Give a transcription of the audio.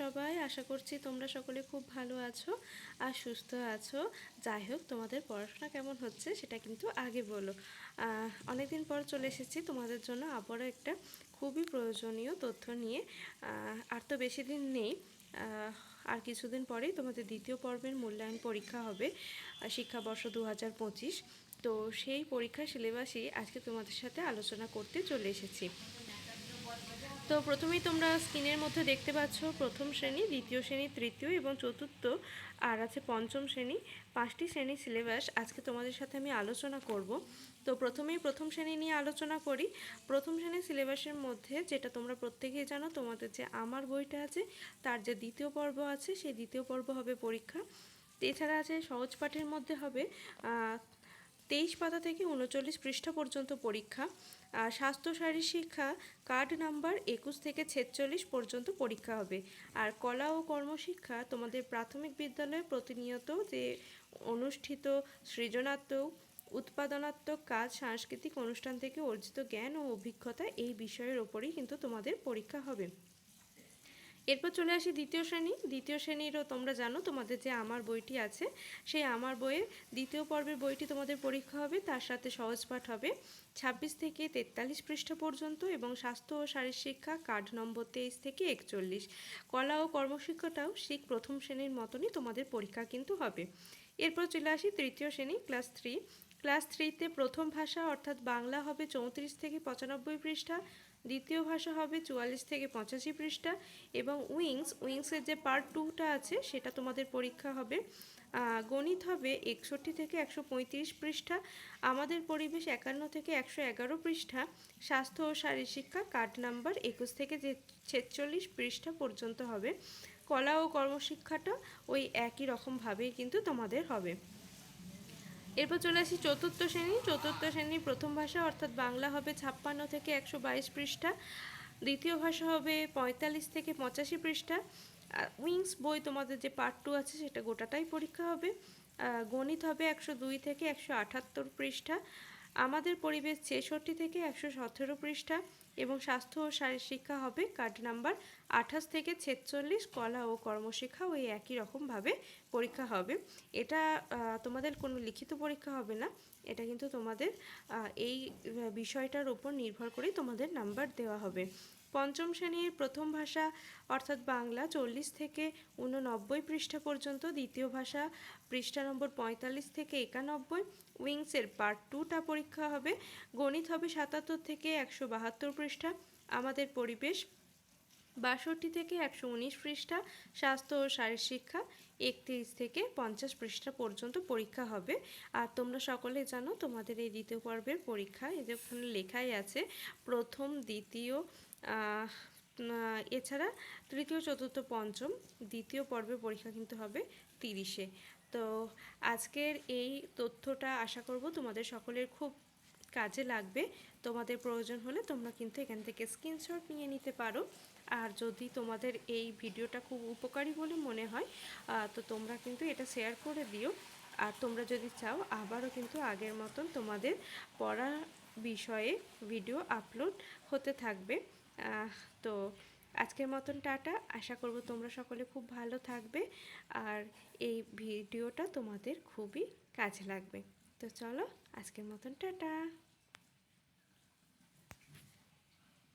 সবাই। আশা করছি তোমরা সকলে খুব ভালো আছো আর সুস্থ আছো। যাই হোক, তোমাদের পড়াশোনা কেমন হচ্ছে সেটা কিন্তু আগে বলো। অনেকদিন পর চলে এসেছি। তোমাদের জন্য আবারও একটা খুবই প্রয়োজনীয় তথ্য নিয়ে। আর তো বেশি দিন নেই। আর কিছুদিন পরেই তোমাদের দ্বিতীয় পর্বের মূল্যায়ন পরীক্ষা হবে শিক্ষাবর্ষ দু হাজার পঁচিশ। তো সেই পরীক্ষার সিলেবাসই আজকে তোমাদের সাথে আলোচনা করতে চলে এসেছি। তো প্রথমেই তোমরা স্ক্রিনের মধ্যে দেখতে পাচ্ছ প্রথম শ্রেণি, দ্বিতীয় শ্রেণি, তৃতীয় এবং চতুর্থ, আর আছে পঞ্চম শ্রেণি, পাঁচটি শ্রেণির সিলেবাস আজকে তোমাদের সাথে আমি আলোচনা করব। তো প্রথমেই প্রথম শ্রেণি নিয়ে আলোচনা করি। প্রথম শ্রেণির সিলেবাসের মধ্যে যেটা তোমরা প্রত্যেকেই জানো, তোমাদের যে আমার বইটা আছে, তার যে দ্বিতীয় পর্ব আছে, সেই দ্বিতীয় পর্ব হবে পরীক্ষা। এছাড়া আছে সহজ পাঠের মধ্যে হবে তেইশ পাতা থেকে উনচল্লিশ পৃষ্ঠা পর্যন্ত পরীক্ষা, আর স্বাস্থ্য শারীর শিক্ষা কার্ড নাম্বার একুশ থেকে ছেচল্লিশ পর্যন্ত পরীক্ষা হবে। আর কলা ও কর্মশিক্ষা তোমাদের প্রাথমিক বিদ্যালয়ে প্রতিনিয়ত যে অনুষ্ঠিত সৃজনাত্মক, উৎপাদনাত্মক কাজ, সাংস্কৃতিক অনুষ্ঠান থেকে অর্জিত জ্ঞান ও অভিজ্ঞতা এই বিষয়ের ওপরেই কিন্তু তোমাদের পরীক্ষা হবে। এরপর চলে আসি দ্বিতীয় শ্রেণি। দ্বিতীয় শ্রেণীরও তোমরা জানো তোমাদের যে আমার বইটি আছে, সেই আমার বইয়ের দ্বিতীয় পর্বের বইটি তোমাদের পরীক্ষা হবে, তার সাথে সহজ পাঠ হবে। ছাব্বিশ থেকে তেতাল্লিশ পৃষ্ঠা পর্যন্ত এবং স্বাস্থ্য ও শারীর শিক্ষা, কার্ড নম্বর তেইশ থেকে একচল্লিশ। কলা ও কর্মশিক্ষাটাও শিখ প্রথম শ্রেণির মতনই তোমাদের পরীক্ষা কিন্তু হবে। এরপর চলে আসি তৃতীয় শ্রেণি, ক্লাস থ্রি। ক্লাস থ্রিতে প্রথম ভাষা অর্থাৎ বাংলা হবে চৌত্রিশ থেকে পঁচানব্বই পৃষ্ঠা। দ্বিতীয় ভাষা হবে চুয়াল্লিশ থেকে পঁচাশি পৃষ্ঠা এবং উইংস, উইংসের যে পার্ট টুটা আছে সেটা তোমাদের পরীক্ষা হবে। গণিত হবে একষট্টি থেকে একশো পঁয়ত্রিশ পৃষ্ঠা, আমাদের পরিবেশ একান্ন থেকে একশো এগারো পৃষ্ঠা, স্বাস্থ্য ও শারীর শিক্ষা কার্ড নাম্বার একুশ থেকে ছেচল্লিশ পৃষ্ঠা পর্যন্ত হবে। কলা ও কর্মশিক্ষাটা ওই একই রকমভাবেই কিন্তু তোমাদের হবে। এরপর চলে আসি চতুর্থ শ্রেণি। চতুর্থ শ্রেণির প্রথম ভাষা অর্থাৎ বাংলা হবে ছাপ্পান্ন থেকে একশো বাইশ পৃষ্ঠা। দ্বিতীয় ভাষা হবে পঁয়তাল্লিশ থেকে পঁচাশি পৃষ্ঠা। আর উইংস বই তোমাদের যে পার্ট টু আছে সেটা গোটাটাই পরীক্ষা হবে। গণিত হবে একশো দুই থেকে একশো আটাত্তর পৃষ্ঠা। আমাদের পরিবেশ ছেষট্টি থেকে একশো সতেরো পৃষ্ঠা এবং স্বাস্থ্য ও শিক্ষা হবে কার্ড নাম্বার আঠাশ থেকে ছেচল্লিশ। কলা ও কর্মশিক্ষা ওই একই রকমভাবে পরীক্ষা হবে। এটা তোমাদের কোনো লিখিত পরীক্ষা হবে না। এটা কিন্তু তোমাদের এই বিষয়টার উপর নির্ভর করেই তোমাদের নাম্বার দেওয়া হবে। পঞ্চম শ্রেণির প্রথম ভাষা, অর্থাৎ বাংলা, চল্লিশ থেকে উননব্বই পৃষ্ঠা পর্যন্ত, দ্বিতীয় ভাষা, পৃষ্ঠা নম্বর পঁয়তাল্লিশ থেকে একানব্বই, উইংসের পার্ট টুটা পরীক্ষা হবে, গণিত হবে সাতাত্তর থেকে একশো বাহাত্তর পৃষ্ঠা, আমাদের পরিবেশ বাষট্টি থেকে একশো উনিশ পৃষ্ঠা, স্বাস্থ্য ও শিক্ষা একত্রিশ থেকে পঞ্চাশ পৃষ্ঠা পর্যন্ত পরীক্ষা হবে। আর তোমরা সকলে জানো, তোমাদের এই দ্বিতীয় পর্বের পরীক্ষা যে ওখানে লেখাই আছে, প্রথম, দ্বিতীয় এছাড়া তৃতীয়, চতুর্থ, পঞ্চম, দ্বিতীয় পর্বের পরীক্ষা কিন্তু হবে তিরিশে। তো আজকের এই তথ্যটা আশা করব তোমাদের সকলের খুব কাজে লাগবে। তোমাদের প্রয়োজন হলে তোমরা কিন্তু এখান থেকে স্ক্রিনশট নিয়ে নিতে পারো। আর যদি তোমাদের এই ভিডিওটা খুব উপকারী বলে মনে হয় তো তোমরা কিন্তু এটা শেয়ার করে দিও। আর তোমরা যদি চাও, আবারও কিন্তু আগের মতন তোমাদের পড়া বিষয়ে ভিডিও আপলোড হতে থাকবে। তো আজকের মতন টাটা। আশা করব তোমরা সকলে খুব ভালো থাকবে। আর এই ভিডিওটা তোমাদের খুবই কাজে লাগবে। তো চলো, আজকের মতন টাটা।